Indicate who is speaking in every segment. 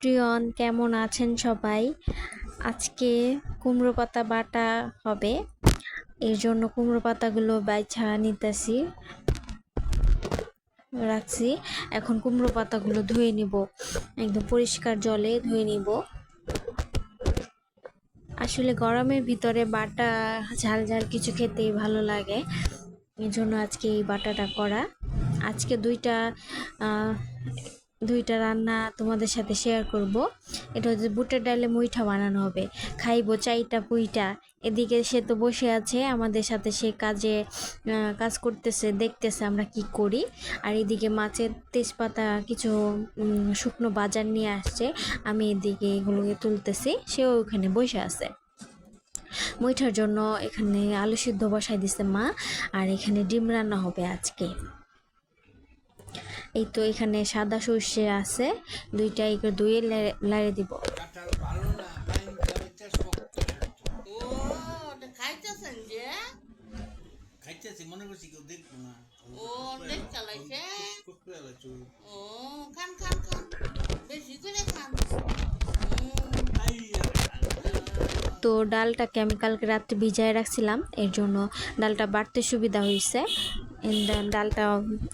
Speaker 1: প্রিয়ন কেমন আছেন সবাই? আজকে কুমড়ো পাতা বাটা হবে। এর জন্য কুমড়ো পাতাগুলো বাইছা নিতেছি, রাখছি। এখন কুমড়ো পাতাগুলো ধুয়ে নিব, একদম পরিষ্কার জলে ধুয়ে নিব। আসলে গরমের ভিতরে বাটা ঝাল ঝাল কিছু খেতেই ভালো লাগে এই জন্য আজকে এই বাটাটা করা। আজকে দুইটা দুইটা রান্না তোমাদের সাথে শেয়ার করব। এটা হচ্ছে বুটের ডালে মুইঠা বানানো হবে। খাইবো চাইটা পুইটা। এদিকে সে তো বসে আছে, আমাদের সাথে সে কাজে কাজ করতেছে, দেখতেছে আমরা কি করি। আর এদিকে মাছের তেজপাতা কিছু শুকনো বাজার নিয়ে আসছে। আমি এদিকে এগুলোকে তুলতেছি, সেও ওখানে বসে আছে। মুইঠার জন্য এখানে আলু সিদ্ধ বসাই দিছে মা, আর এখানে ডিম রান্না হবে আজকে। এই তো এখানে সাদা সর্ষে আছে, দুইটা এগুলো ধুয়ে লাড়ে দিব। তো ডালটাকে আমি কালকে রাত্রে ভিজায় রাখছিলাম, এর জন্য ডালটা বাড়তে সুবিধা হয়েছে। ডালটা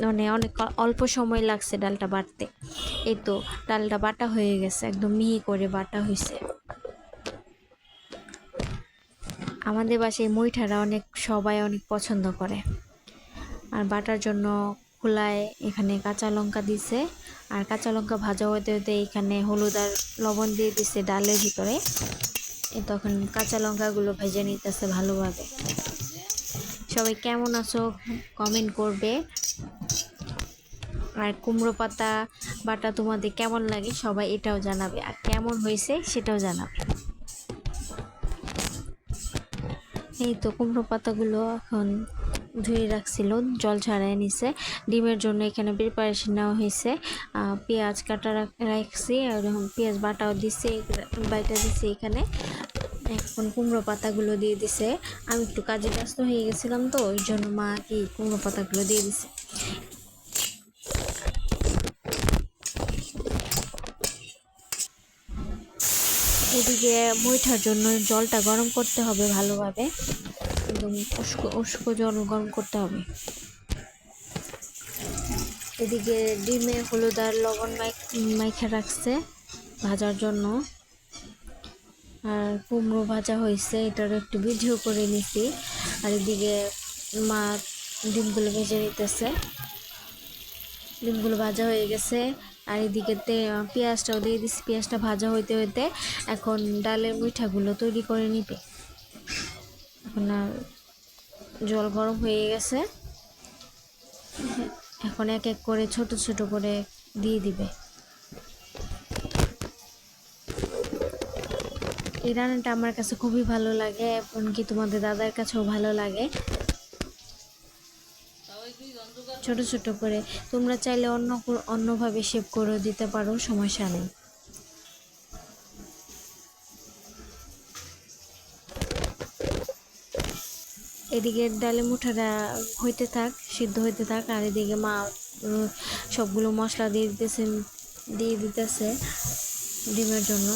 Speaker 1: মানে অনেক অল্প সময় লাগছে ডালটা বাটতে। এই তো, ডালটা বাটা হয়ে গেছে, একদম মিহি করে বাটা হয়েছে। আমাদের বাসায় মুইঠারা অনেক, সবাই অনেক পছন্দ করে। আর বাটার জন্য খোলায় এখানে কাঁচা লঙ্কা দিছে। আর কাঁচা লঙ্কা ভাজা হতে হতে এখানে হলুদ আর লবণ দিয়ে দিছে ডালের ভিতরে। তখন কাঁচা লঙ্কাগুলো ভেজে নিতেছে ভালোভাবে। সবাই কেমন আছো? কমেন্ট করবে। আর কুমড়ো পাতা, বাটা তোমাদের কেমন লাগে সবাই এটাও জানাবে। আর কেমন হয়েছে সেটাও জানাবে। এই তো কুমড়ো পাতাগুলো এখন ধুয়ে রাখছিল, জল ছাড়াই নিছে। ডিমের জন্য এখানে প্রিপারেশন নেওয়া হয়েছে। পেঁয়াজ কাটা রাখ- রাখছি আর পেঁয়াজ বাটাও দিছে, বাইটা দিছে এখানে। এখন কুমড়ো পাতাগুলো দিয়ে দিছে। আমি একটু কাজে ব্যস্ত হয়ে গেছিলাম তো, ওই জন্য মা কি কুমড়ো পাতাগুলো দিয়ে দিছে। এদিকে মুইঠার জন্য জলটা গরম করতে হবে ভালোভাবে। একদম উস্কো উস্কো জল গরম করতে হবে। এদিকে ডিমে হলুদ আর লবণ মাইখ- মাইখা রাখছে ভাজার জন্য। আর কুমড়ো ভাজা হয়েছে, এটারও একটু ভিডিও করে নিছি। আর এদিকে মা ডিমগুলো ভেজে নিতেছে। ডিমগুলো ভাজা হয়ে গেছে। আর এদিকে পেঁয়াজটাও দিয়ে দিচ্ছি পেঁয়াজটা ভাজা হইতে হইতে এখন ডালের মিঠাগুলো তৈরি করে নিবে। এখন জল গরম হয়ে গেছে। এখন এক এক করে ছোট ছোট করে দিয়ে দিবে। এই রান্নাটা আমার কাছে খুবই ভালো লাগে, এমনকি তোমাদের দাদার কাছেও ভালো লাগে। ছোট ছোট করে। তোমরা চাইলে অন্য অন্যভাবে শেপ করে দিতে পারো, সমস্যা নেই। এদিকে ডালে মুঠাটা হইতে থাক, সিদ্ধ হইতে থাক, আর এদিকে মা সবগুলো মশলা দিয়ে দিতেছে দিয়ে দিতেছে ডিমের জন্য।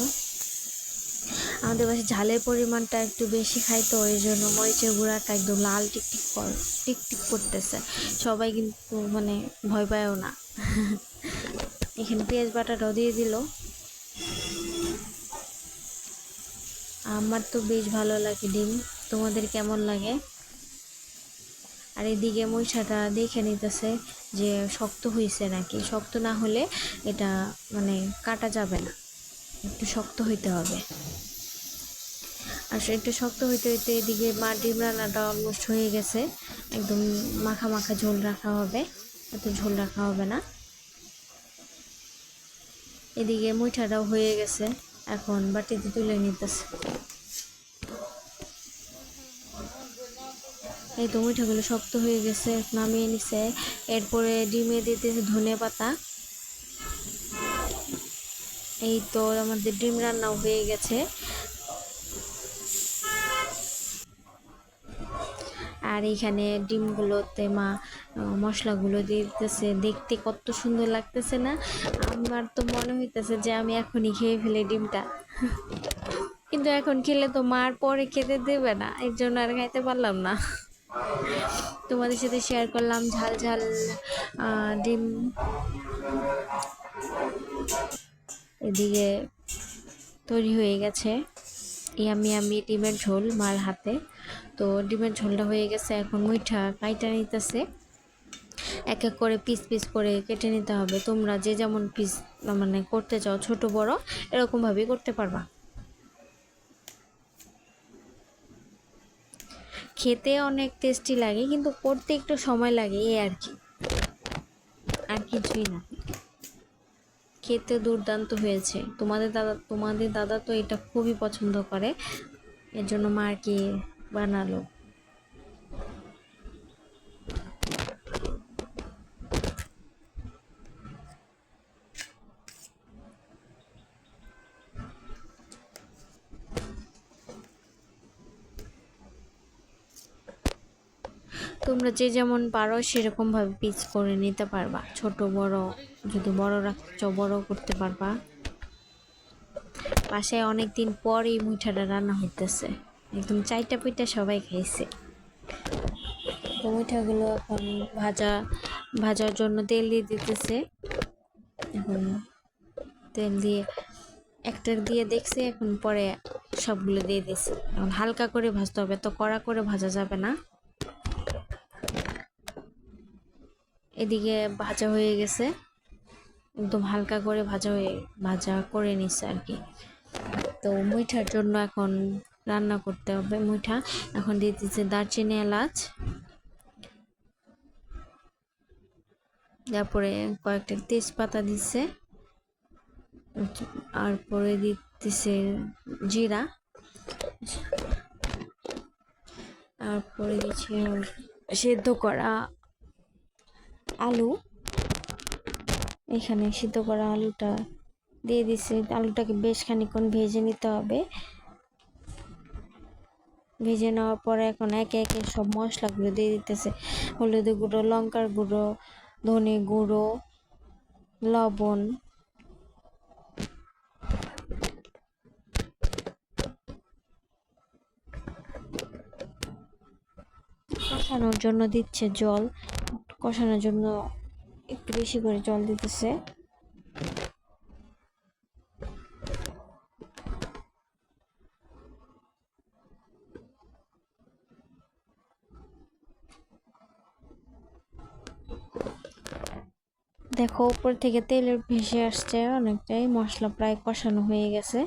Speaker 1: আমাদের বাসে ঝালের পরিমাণটা একটু বেশি খাই তো, ওই জন্য মরিচের গুঁড়াটা একদম লাল টিকটিক কর, টিকটিক করতেছে। সবাই কিন্তু মানে ভয় পায়ও না। এখানে পেঁয়াজ বাটাটাও দিয়ে দিল। আমার তো বেশ ভালো লাগে ডিম। তোমাদের কেমন লাগে? আর এদিকে মরিচাটা দেখে নিতেছে যে শক্ত হয়েছে নাকি। শক্ত না হলে এটা মানে কাটা যাবে না। একটু শক্ত হইতে হবে। সে একটু শক্ত হইতে হইতে এদিকে মা ডিম রান্নাটা অলমোস্ট হয়ে গেছে। একদম মাখা মাখা ঝোল রাখা হবে। এত ঝোল রাখা হবে না। এদিকে মুইঠাটাও হয়ে গেছে। এখন বাটিতে তুলে নিতেছে। এই তো মুইঠাগুলো শক্ত হয়ে গেছে, নামিয়ে নিছে। এরপরে ডিমে দিতেছে ধনে পাতা। এই তো আমাদের ডিম রান্নাও হয়ে গেছে। আর এখানে ডিমগুলোতে মা মশলাগুলো দিতেছে। দেখতে কত সুন্দর লাগতেছে না? আমার তো মনে হইতেছে যে আমি এখনই খেয়ে ফেলে ডিমটা। কিন্তু এখন খেলে তো মার পরে খেতে দেবে না, এর জন্য আর খাইতে পারলাম না। তোমাদের সাথে শেয়ার করলাম ঝাল ঝাল ডিম। এদিকে তৈরি হয়ে গেছে। ইয়ামি আমি ডিমের ঝোল মার হাতে। তো ডিমের ঝোলটা হয়ে গেছে, এখন মুইঠা কাইটা নিতেছে। এক এক করে পিস পিস করে কেটে নিতে হবে। তোমরা যে যেমন পিস মানে করতে চাও, ছোট, বড়, এরকমভাবেই করতে পারবা। খেতে অনেক টেস্টি লাগে, কিন্তু করতে একটু সময় লাগে, এই আর কি। আর কিছুই না। খেতে দুর্দান্ত হয়েছে। তোমাদের দাদা তোমাদের দাদা তো এটা খুবই পছন্দ করে। এর জন্য মা আর কি বানালো। তোমরা যে যেমন পারো সেরকম ভাবে পিস করে নিতে পারবা। ছোট, বড়, যদি বড় রাখতে বড় করতে পারবা। বাসায় অনেক দিন পর এই মুঠাটা রান্না হইতেছে। একদম চাইটা পিঠা সবাই খাইছে। মুঠাগুলো এখন ভাজা, ভাজার জন্য তেল দিয়ে দিতেছে। এখন তেল দিয়ে একটা দিয়ে দেখছে, এখন পরে সবগুলো দিয়ে দিছে। এখন হালকা করে ভাজতে হবে তো কড়া করে ভাজা যাবে না। এদিকে ভাজা হয়ে গেছে। একদম হালকা করে ভাজা হয়ে, ভাজা করে নিচ্ছে আর কি। তো মুইঠার জন্য এখন রান্না করতে হবে মুইঠা এখন দিয়ে দিচ্ছে দারচিনি, এলাচ। তারপরে কয়েকটা তেজপাতা দিচ্ছে। আর পরে দিতেছে জিরা। তারপরে দিচ্ছে সেদ্ধ করা আলু। এখানে সিদ্ধ করা আলুটা দিয়ে দিছে আলুটাকে বেশ খানিক্ষণ ভেজে নিতে হবে। ভেজে নেওয়ার পরে এখন একে একে সব মশলাগুলো দিয়ে দিতেছে। হলুদ গুঁড়ো, লঙ্কার গুঁড়ো, ধনে গুঁড়ো, লবণ। কষানোর জন্য দিচ্ছে জল। কষানোর জন্য একটু বেশি করে জল দিতেছে। দেখো, উপর থেকে তেলের ভেসে আসছে অনেকটাই। মশলা প্রায় কষানো হয়ে গেছে।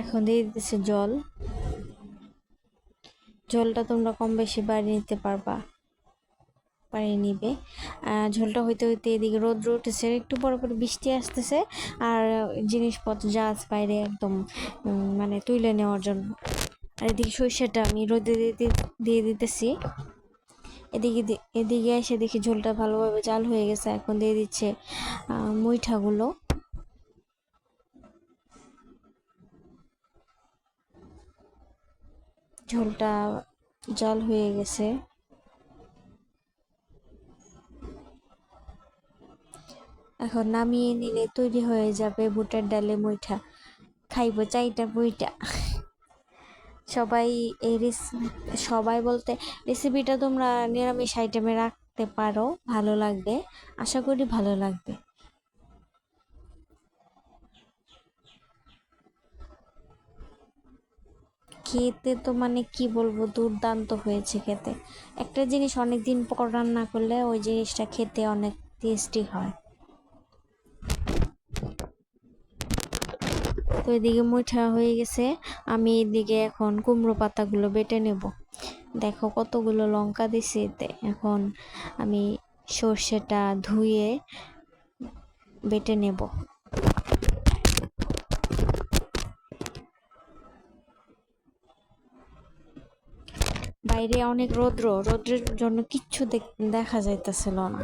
Speaker 1: এখন দিয়ে দিতেছে জল। জলটা তোমরা কম বেশি বাড়িয়ে নিতে পারবা। বাড়িয়ে নিবে। ঝোলটা হইতে হইতে এদিকে রোদ্র উঠেছে একটু পর পর বৃষ্টি আসতেছে। আর জিনিসপত্র যা বাইরে একদম মানে তুলে নেওয়ার জন্য। আর এদিকে সরিষাটা আমি রোদে দিয়ে দিতেছি। এদিকে এদিকে এসে দেখি ঝোলটা ভালোভাবে জাল হয়ে গেছে, এখন দিয়ে দিচ্ছে মুইঠাগুলো। ঝোলটা জল হয়ে গেছে। এখন নামিয়ে নিলে তৈরি হয়ে যাবে বুটের ডালে মুইঠা। খাইবো চাইটা বইটা সবাই এই সবাই বলতে রেসিপিটা তোমরা নিরামিষ আইটেমে রাখতে পারো, ভালো লাগবে। আশা করি ভালো লাগবে। খেতে তো মানে কি বলব, দুর্দান্ত হয়েছে খেতে। একটা জিনিস অনেক দিন পর রান্না করলে ওই জিনিসটা খেতে অনেক টেস্টি হয়। তো এদিকে মুঠা হয়ে গেছে। আমি এদিকে এখন কুমড়ো পাতাগুলো বেটে নেব। দেখো কতগুলো লঙ্কা দিছি। এতে এখন আমি সর্ষেটা ধুয়ে বেটে নেব। বাইরে অনেক রৌদ্র। রৌদ্রের জন্য কিচ্ছু দেখ- যাইতেছিল না।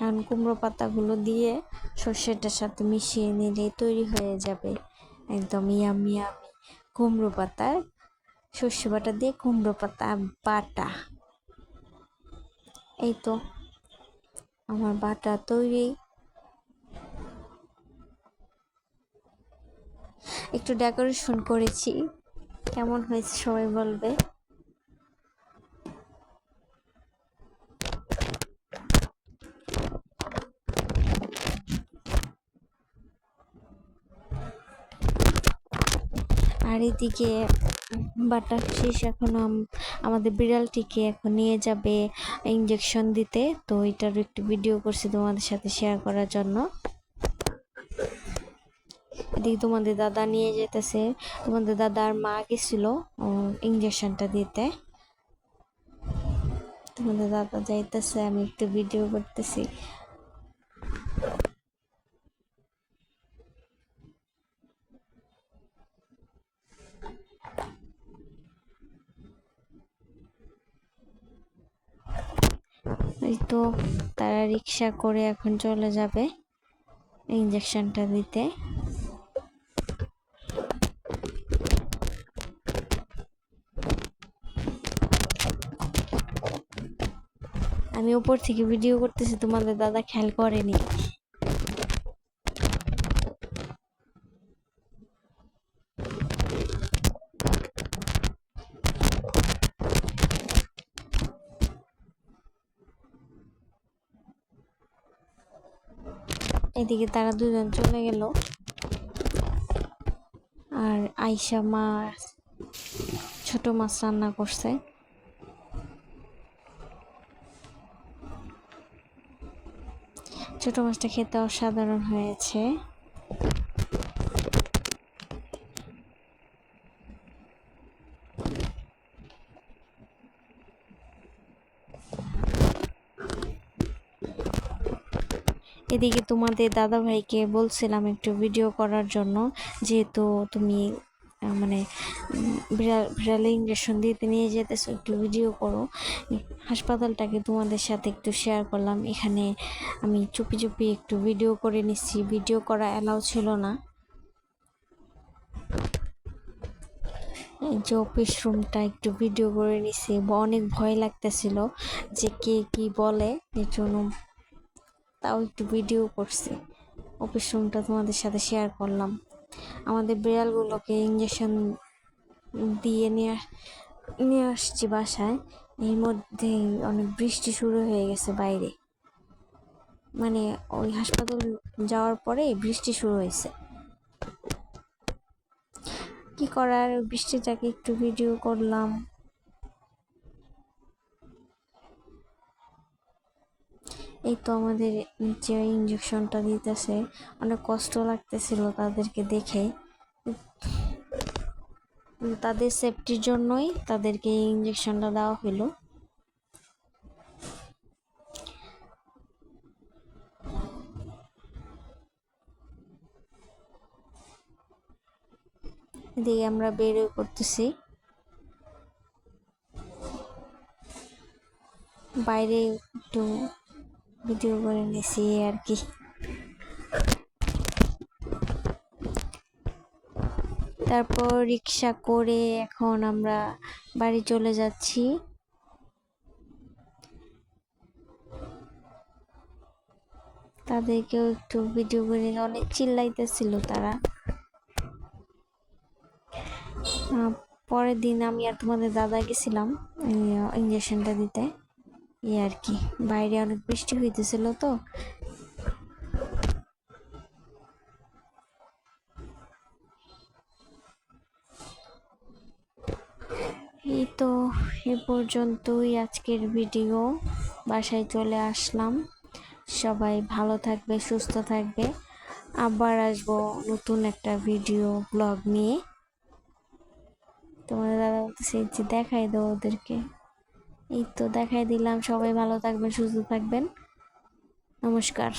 Speaker 1: এখন কুমড়ো পাতাগুলো দিয়ে সর্ষেটার সাথে মিশিয়ে নিলে তৈরি হয়ে যাবে। একদম ইয়ামি ইয়ামি কুমড়ো পাতার সর্ষে বাটা দিয়ে কুমড়ো পাতা বাটা। এই তো আমার বাটা তৈরি। একটু ডেকোরেশন করেছি। কেমন হয়েছে সবাই বলবে। আর এদিকে বাটা শেষ এখন আম- আমাদের বিড়ালটিকে এখন নিয়ে যাবে ইঞ্জেকশন দিতে। তো এটার একটু ভিডিও করছি তোমাদের সাথে শেয়ার করার জন্য। এদিকে তোমাদের দাদা নিয়ে যেতেছে। তোমাদের দাদার মা গেছিল ইঞ্জেকশনটা দিতে। তোমাদের দাদা যাইতেছে, আমি একটু ভিডিও করতেছি। এই তো তারা রিক্সা করে এখন চলে যাবে ইঞ্জেকশনটা দিতে। আমি উপর থেকে ভিডিও করতেছি, তোমাদের দাদা খেয়াল করেনি। এদিকে তারা দুজন চলে গেল। আর আইসা মা, ছোট মাছ রান্না করছে। ছোট মাছটা খেতে অসাধারণ হয়েছে। এদিকে তোমাদের দাদা ভাইকে বলছিলাম একটু ভিডিও করার জন্য, যেহেতু তুমি মানে বিড়াল ইঞ্জেকশন দিতে নিয়ে যেতেছো, একটু ভিডিও করো। হাসপাতালটাকে তোমাদের সাথে একটু শেয়ার করলাম। এখানে আমি চুপি চুপি একটু ভিডিও করে নিচ্ছি। ভিডিও করা অ্যালাউ ছিল না। যে অফিস রুমটা একটু ভিডিও করে নিছি ব- অনেক ভয় লাগতেছিল যে কে কি বলে। এর জন্য তাও একটু ভিডিও করছি। অফিস রুমটা তোমাদের সাথে শেয়ার করলাম। আমাদের বিড়ালগুলোকে ইঞ্জেকশন দিয়ে নিয়ে নিয়ে আসছি বাসায়। এর মধ্যে অনেক বৃষ্টি শুরু হয়ে গেছে বাইরে। মানে ওই হাসপাতাল যাওয়ার পরে বৃষ্টি শুরু হয়েছে। কি করার? বৃষ্টিটাকে একটু ভিডিও করলাম। এই তো আমাদের নিচে ইঞ্জেকশনটা দিতেছে, অনেক কষ্ট লাগতেছিল তাদেরকে দেখে। তাদের সেফটির জন্যই তাদেরকে এই ইঞ্জেকশনটা দেওয়া হলো। দিয়ে আমরা বেরো করতেছি বাইরে একটু ভিডিও করে নিয়েছি আর কি। তারপর রিক্সা করে এখন আমরা বাড়ি চলে যাচ্ছি। তাদেরকেও একটু ভিডিও করে অনেক চিল্লাইতেছিল তারা। পরের দিন আমি আর তোমাদের দাদা গেছিলাম ইঞ্জেকশনটা দিতে। এই আর কি, বাইরে অনেক বৃষ্টি হইতেছিল তো। এই তো, এ পর্যন্তই আজকের ভিডিও বাসায় চলে আসলাম। সবাই ভালো থাকবে, সুস্থ থাকবে। আবার আসব নতুন একটা ভিডিও ব্লগ নিয়ে। তোমাদের দাদা বলতেছে যে দেখাই দাও ওদেরকে। এই তো দেখাই দিলাম। সবাই ভালো থাকবেন সুস্থ থাকবেন। নমস্কার।